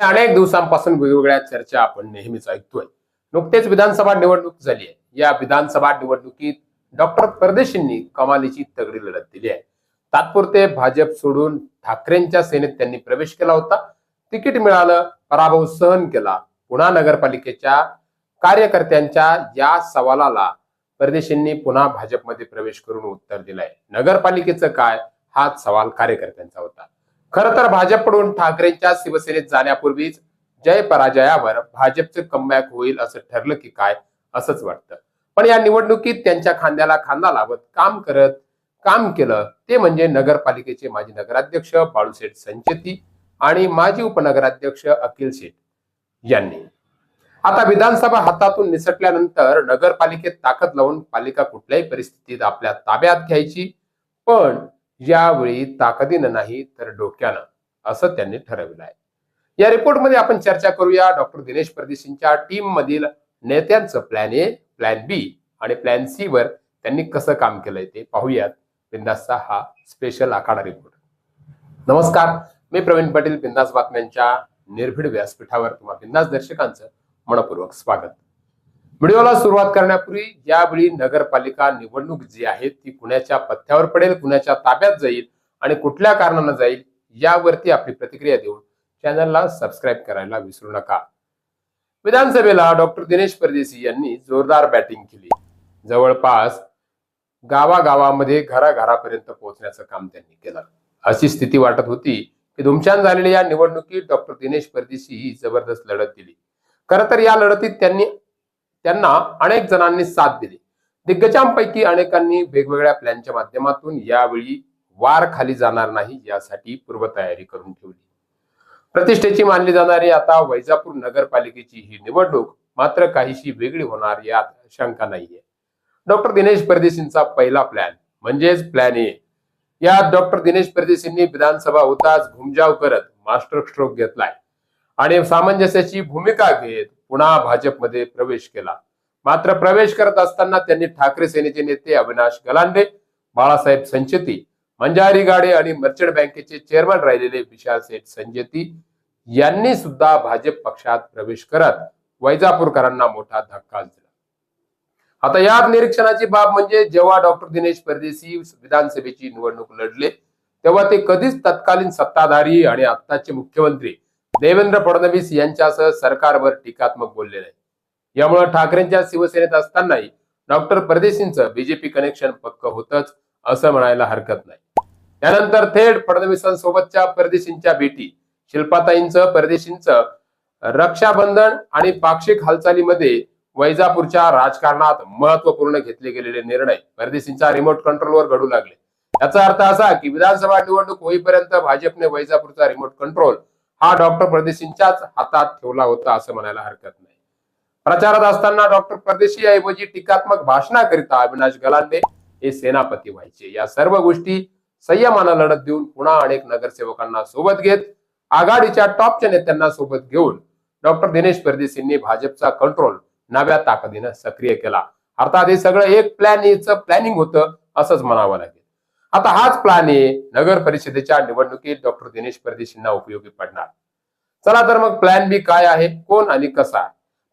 अनेक दिवसांपासून वेगवेगळ्या चर्चा आपण नेहमीच ऐकतोय. नुकतेच विधानसभा निवडणूक झाली आहे. या विधानसभा निवडणुकीत डॉक्टर परदेशींनी कमालीची तगडी लढत दिली आहे. तात्पुरते भाजप सोडून ठाकरेंच्या सेनेत त्यांनी प्रवेश केला होता. तिकीट मिळालं पराभव सहन केला. पुन्हा नगरपालिकेच्या कार्यकर्त्यांच्या या सवालाला परदेशींनी पुन्हा भाजपमध्ये प्रवेश करून उत्तर दिलंय. नगरपालिकेचं काय? हाच सवाल कार्यकर्त्यांचा होता. खर तर भाजपकडून ठाकरेंच्या शिवसेनेत जाण्यापूर्वीच जय पराजयावर भाजपचं कमबॅक होईल असं ठरलं की काय असंच वाटतं. पण या निवडणुकीत त्यांच्या खांद्याला खांदा लावत काम करत काम केलं ते म्हणजे नगरपालिकेचे माजी नगराध्यक्ष बाळूशेठ संचेती आणि माजी उपनगराध्यक्ष अखिल शेठ यांनी. आता विधानसभा हातातून निसटल्यानंतर नगरपालिकेत ताकद लावून पालिका कुठल्याही परिस्थितीत आपल्या ताब्यात घ्यायची पण यावेळी ताकदीनं नाही तर डोक्यानं असं त्यांनी ठरविलं आहे. या रिपोर्टमध्ये आपण चर्चा करूया. डॉक्टर दिनेश परदेशींच्या टीम मधील नेत्यांचं प्लॅन ए प्लॅन बी आणि प्लॅन सी वर त्यांनी कसं काम केलंय ते पाहूयात. बिंदासचा हा स्पेशल आखाडा रिपोर्ट नमस्कार. मी प्रवीण पाटील बिंदास बातम्यांच्या निर्भीड व्यासपीठावर तुम्हा बिंदास दर्शकांचं मनपूर्वक स्वागत. व्हिडिओला सुरुवात करण्यापूर्वी यावेळी नगरपालिका निवडणूक जी आहे ती कुणाच्या पथ्यावर पडेल कुणाच्या ताब्यात जाईल आणि कुठल्या कारणानं जाईल यावरती आपली प्रतिक्रिया देऊन चॅनलला सबस्क्राईब करायला विसरू नका. विधानसभेला डॉक्टर दिनेश परदेशी यांनी जोरदार बॅटिंग केली. जवळपास गावागावामध्ये घराघरापर्यंत पोहोचण्याचं काम त्यांनी केलं. अशी स्थिती वाटत होती की धुमशान झालेल्या या निवडणुकीत डॉक्टर दिनेश परदेशी ही जबरदस्त लढत दिली. खर तर या लढतीत त्यांनी त्यांना अनेक जणांनी साथ दिली. दिग्गजांपैकी अनेकांनी वेगवेगळ्या प्लॅनच्या माध्यमातून यावेळी वार खाली जाणार नाही यासाठी पूर्वतयारी करून ठेवली. प्रतिष्ठेची मानली जाणारी आता वैजापूर नगरपालिकेची ही निवडणूक मात्र काहीशी वेगळी होणार यात शंका नाहीये. डॉक्टर दिनेश परदेशींचा पहिला प्लॅन म्हणजेच प्लॅन ए यात डॉक्टर दिनेश परदेशींनी विधानसभा होताच घुमजाव करत मास्टर स्ट्रोक घेतलाय. आणि सामंजस्याची भूमिका घेत पुन्हा भाजपमध्ये प्रवेश केला. मात्र प्रवेश करत असताना त्यांनी ठाकरे सेनेचे नेते अविनाश गलांडे बाळासाहेब संचेती मंजारी गाडे आणि मर्चंट बँकेचे चेअरमन राहिलेले विशाल सेठ संजेती यांनी सुद्धा भाजप पक्षात प्रवेश करत वैजापूरकरांना मोठा धक्का दिला. आता या निरीक्षणाची बाब म्हणजे जेव्हा डॉक्टर दिनेश परदेशी विधानसभेची निवडणूक लढले तेव्हा ते कधीच तत्कालीन सत्ताधारी आणि आत्ताचे मुख्यमंत्री देवेंद्र फडणवीस यांच्यासह सरकारवर टीकात्मक बोलले नाही यामुळे ठाकरेंच्या शिवसेनेत असतानाही डॉक्टर परदेशींचं बीजेपी कनेक्शन पक्क होतच असं म्हणायला हरकत नाही. त्यानंतर थेट फडणवीसांसोबतच्या परदेशींच्या भेटी. शिल्पाताईंचं परदेशींचं रक्षाबंधन आणि पाक्षिक हालचालीमध्ये वैजापूरच्या राजकारणात महत्त्वपूर्ण घेतले गेलेले निर्णय परदेशींच्या रिमोट कंट्रोलवर घडू लागले. याचा अर्थ असा की विधानसभा निवडणूक होईपर्यंत भाजपने वैजापूरचा रिमोट कंट्रोल हा डॉक्टर परदेशींच्याच हातात ठेवला होता असं म्हणायला हरकत नाही. प्रचारात असताना डॉक्टर परदेशी ऐवजी टीकात्मक भाषणाकरिता अविनाश गलांडे हे सेनापती व्हायचे. या सर्व गोष्टी संयमानं लढत देऊन पुन्हा अनेक नगरसेवकांना सोबत घेत आघाडीच्या टॉपच्या नेत्यांना सोबत घेऊन डॉक्टर दिनेश परदेशींनी भाजपचा कंट्रोल नव्या ताकदीनं सक्रिय केला. अर्थात हे सगळं एक प्लॅन एचं प्लॅनिंग होतं असंच म्हणावं लागेल. आता हाच प्लॅन आहे. नगर परिषदेच्या निवडणुकीत डॉक्टर दिनेश परदेशींना उपयोगी पडणार. चला तर मग प्लॅन बी काय आहे? कोण आणि कसा?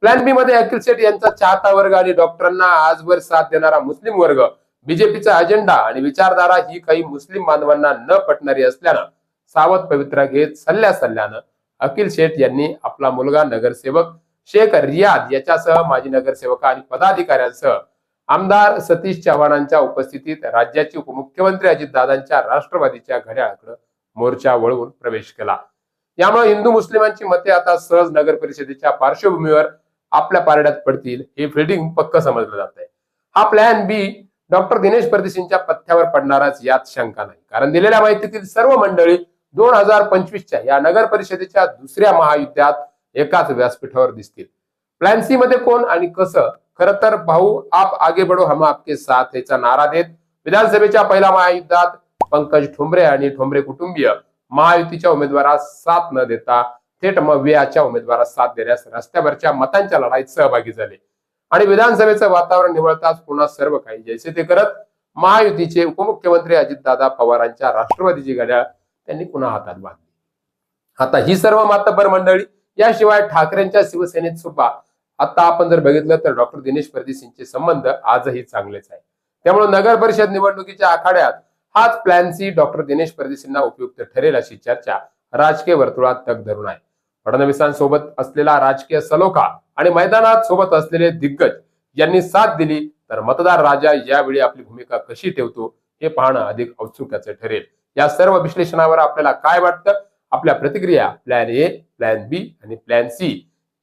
प्लॅन बी मध्ये अखिल शेठ यांचा चाहता वर्ग आणि डॉक्टरांना आजवर साथ देणारा मुस्लिम वर्ग. बीजेपीचा अजेंडा आणि विचारधारा ही काही मुस्लिम बांधवांना न पटणारी असल्यानं सावध पवित्रा घेत सल्ल्या सल्ल्यानं अखिल शेठ यांनी आपला मुलगा नगरसेवक शेख रियाद याच्यासह माजी नगरसेवक आणि पदाधिकाऱ्यांसह आमदार सतीश चव्हाणांच्या उपस्थितीत राज्याचे उपमुख्यमंत्री अजितदादांच्या राष्ट्रवादीच्या घड्याळाकडे मोर्चा वळवून प्रवेश केला. यामुळे हिंदू मुस्लिमांची मते आता सहज नगर परिषदेच्या पार्श्वभूमीवर आपल्या पारड्यात पडतील हे फिल्डिंग पक्क समजलं जात आहे हा प्लॅन बी डॉक्टर दिनेश परदेशींच्या पथ्यावर पडणाराच यात शंका नाही. कारण दिलेल्या माहितीतील सर्व मंडळी दोन हजार पंचवीसच्या या नगर परिषदेच्या दुसऱ्या महायुद्धात एकाच व्यासपीठावर दिसतील. प्लॅन सी मध्ये कोण आणि कसं खर तर भाऊ आप आगे बडो हम आपके साथ याचा नारा देत. विधानसभेच्या पहिल्या महायुद्धात पंकज ठोंबरे आणि ठोंबरे कुटुंबीय महायुतीच्या उमेदवारास साथ न देता थेट मव्याच्या उमेदवारास साथ देण्यास रस्त्यावरच्या मतांच्या लढाईत सहभागी झाले. आणि विधानसभेचं वातावरण निवळताच पुन्हा सर्व काही जैसे ते करत महायुतीचे उपमुख्यमंत्री अजितदादा पवारांच्या राष्ट्रवादीची घड्याळ त्यांनी पुन्हा हातात बांधली. आता ही सर्व मातबर मंडळी याशिवाय ठाकरेंच्या शिवसेनेत सुद्धा आता आपण जर बघितलं तर डॉक्टर दिनेश परदेशींचे संबंध आजही चांगलेच आहे. त्यामुळे नगर परिषद निवडणुकीच्या आखाड्यात हाच प्लॅन सी डॉक्टर दिनेश परदेशींना उपयुक्त ठरेल अशी चर्चा राजकीय वर्तुळात तग धरून आहे. फडणवीसांसोबत असलेला राजकीय सलोखा आणि मैदानात सोबत असलेले दिग्गज यांनी साथ दिली तर मतदार राजा यावेळी आपली भूमिका कशी ठेवतो हे पाहणं अधिक औत्सुक्याचं ठरेल. या सर्व विश्लेषणावर आपल्याला काय वाटतं? आपल्या प्रतिक्रिया प्लॅन ए प्लॅन बी आणि प्लॅन सी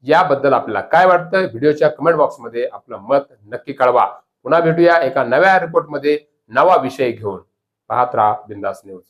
याबद्दल आपल्याला काय वाटतं? व्हिडिओच्या कमेंट बॉक्समध्ये आपलं मत नक्की कळवा. पुन्हा भेटूया एका नव्या रिपोर्टमध्ये नवा विषय घेऊन. पाहत राहा बिंदास न्यूज